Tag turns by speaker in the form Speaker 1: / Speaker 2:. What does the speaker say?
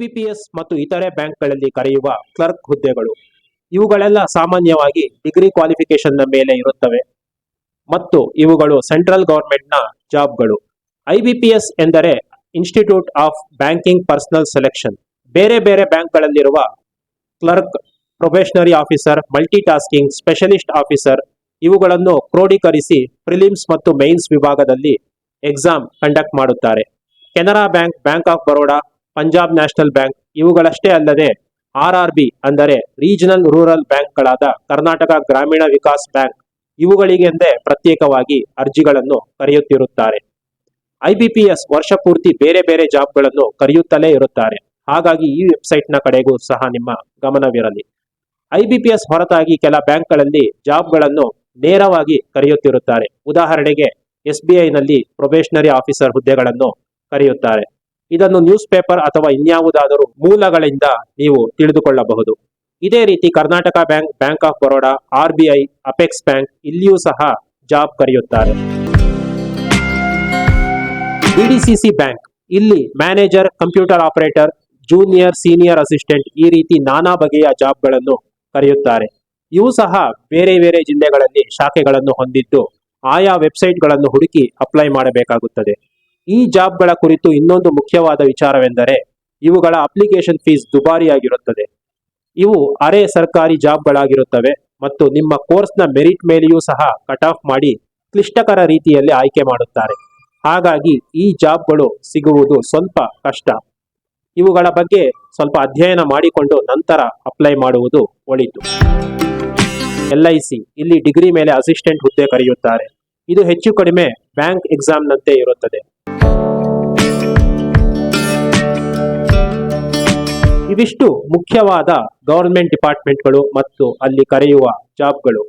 Speaker 1: IBPS ಮತ್ತು ಇತರೆ ಬ್ಯಾಂಕ್ಗಳಲ್ಲಿ ಕರೆಯುವ ಕ್ಲರ್ಕ್ ಹುದ್ದೆಗಳು. ಇವುಗಳೆಲ್ಲ ಸಾಮಾನ್ಯವಾಗಿ ಡಿಗ್ರಿ ಕ್ವಾಲಿಫಿಕೇಶನ್ನ ಮೇಲೆ ಇರುತ್ತವೆ. ಮತ್ತು ಇವುಗಳು ಸೆಂಟ್ರಲ್ ಗವರ್ಮೆಂಟ್ನ ಜಾಬ್ಗಳು. ಐಬಿಪಿಎಸ್ ಎಂದರೆ institute of banking personnel selection. ಬೇರೆ ಬೇರೆ ಬ್ಯಾಂಕ್ಗಳಲ್ಲಿರುವ clerk, probationary officer multi tasking specialist officer ಇವುಗಳನ್ನು ಕ್ರೋಢೀಕರಿಸಿ ಪ್ರಿಲಿಮ್ಸ್ ಮತ್ತು ಮೇನ್ಸ್ ವಿಭಾಗದಲ್ಲಿ ಎಕ್ಸಾಮ್ ಕಂಡಕ್ಟ್ ಮಾಡುತ್ತಾರೆ. Canara bank bank of Baroda Punjab national bank ಇವುಗಳಷ್ಟೇ ಅಲ್ಲದೆ ಆರ್ ಆರ್ ಬಿ ಅಂದರೆ ರೀಜನಲ್ ರೂರಲ್ ಬ್ಯಾಂಕ್ಗಳಾದ ಕರ್ನಾಟಕ ಗ್ರಾಮೀಣ ವಿಕಾಸ್ ಬ್ಯಾಂಕ್ ಇವುಗಳಿಗೆಂದೇ ಪ್ರತ್ಯೇಕವಾಗಿ ಅರ್ಜಿಗಳನ್ನು ಕರೆಯುತ್ತಿರುತ್ತಾರೆ. ಐಬಿಪಿಎಸ್ ವರ್ಷ ಪೂರ್ತಿ ಬೇರೆ ಬೇರೆ ಜಾಬ್ಗಳನ್ನು ಕರೆಯುತ್ತಲೇ ಇರುತ್ತಾರೆ. ಹಾಗಾಗಿ ಈ ವೆಬ್ಸೈಟ್ನ ಕಡೆಗೂ ಸಹ ನಿಮ್ಮ ಗಮನವಿರಲಿ. ಐಬಿಪಿಎಸ್ ಹೊರತಾಗಿ ಕೆಲ ಬ್ಯಾಂಕ್ಗಳಲ್ಲಿ ಜಾಬ್ಗಳನ್ನು ನೇರವಾಗಿ ಕರೆಯುತ್ತಿರುತ್ತಾರೆ. ಉದಾಹರಣೆಗೆ ಎಸ್ ಬಿ ಐನಲ್ಲಿ ಪ್ರೊಬೇಷನರಿ ಆಫೀಸರ್ ಹುದ್ದೆಗಳನ್ನು ಕರೆಯುತ್ತಾರೆ. ಇದನ್ನು ನ್ಯೂಸ್ ಪೇಪರ್ ಅಥವಾ ಇನ್ಯಾವುದಾದರೂ ಮೂಲಗಳಿಂದ ನೀವು ತಿಳಿದುಕೊಳ್ಳಬಹುದು. ಇದೇ ರೀತಿ Karnataka bank bank of Baroda, R B apex bank ಇಲ್ಲಿಯೂ ಸಹ ಜಾಬ್ ಕರೆಯುತ್ತಾರೆ. ಬಿಡಿಸಿಸಿ ಬ್ಯಾಂಕ್, ಇಲ್ಲಿ manager, computer operator, junior, senior assistant ಈ ರೀತಿ ನಾನಾ ಬಗೆಯ ಜಾಬ್ಗಳನ್ನು ಕರೆಯುತ್ತಾರೆ. ಇವು ಸಹ ಬೇರೆ ಬೇರೆ ಜಿಲ್ಲೆಗಳಲ್ಲಿ ಶಾಖೆಗಳನ್ನು ಹೊಂದಿದ್ದು ಆಯಾ ವೆಬ್ಸೈಟ್ಗಳನ್ನು ಹುಡುಕಿ ಅಪ್ಲೈ ಮಾಡಬೇಕಾಗುತ್ತದೆ. ಈ ಜಾಬ್ಗಳ ಕುರಿತು ಇನ್ನೊಂದು ಮುಖ್ಯವಾದ ವಿಚಾರವೆಂದರೆ, ಇವುಗಳ ಅಪ್ಲಿಕೇಶನ್ ಫೀಸ್ ದುಬಾರಿಯಾಗಿರುತ್ತದೆ. ಇವು ಅರೆ ಸರ್ಕಾರಿ ಜಾಬ್ಗಳಾಗಿರುತ್ತವೆ ಮತ್ತು ನಿಮ್ಮ ಕೋರ್ಸ್ನ ಮೆರಿಟ್ ಮೇಲೆಯೂ ಸಹ ಕಟ್ ಆಫ್ ಮಾಡಿ ಕ್ಲಿಷ್ಟಕರ ರೀತಿಯಲ್ಲಿ ಆಯ್ಕೆ ಮಾಡುತ್ತಾರೆ. ಹಾಗಾಗಿ ಈ ಜಾಬ್ಗಳು ಸಿಗುವುದು ಸ್ವಲ್ಪ ಕಷ್ಟ. ಇವುಗಳ ಬಗ್ಗೆ ಸ್ವಲ್ಪ ಅಧ್ಯಯನ ಮಾಡಿಕೊಂಡು ನಂತರ ಅಪ್ಲೈ ಮಾಡುವುದು ಒಳಿತು. ಎಲ್ ಐ ಸಿ, ಇಲ್ಲಿ ಡಿಗ್ರಿ ಮೇಲೆ ಅಸಿಸ್ಟೆಂಟ್ ಹುದ್ದೆ ಕರೆಯುತ್ತಾರೆ. ಇದು ಹೆಚ್ಚು ಕಡಿಮೆ ಬ್ಯಾಂಕ್ ಎಕ್ಸಾಮ್ನಂತೆ ಇರುತ್ತದೆ. ಇವಿಷ್ಟು ಮುಖ್ಯವಾದ ಗವರ್ಮೆಂಟ್ ಡಿಪಾರ್ಟ್ಮೆಂಟ್ಗಳು ಮತ್ತು ಅಲ್ಲಿ ಕರೆಯುವ ಜಾಬ್ಗಳು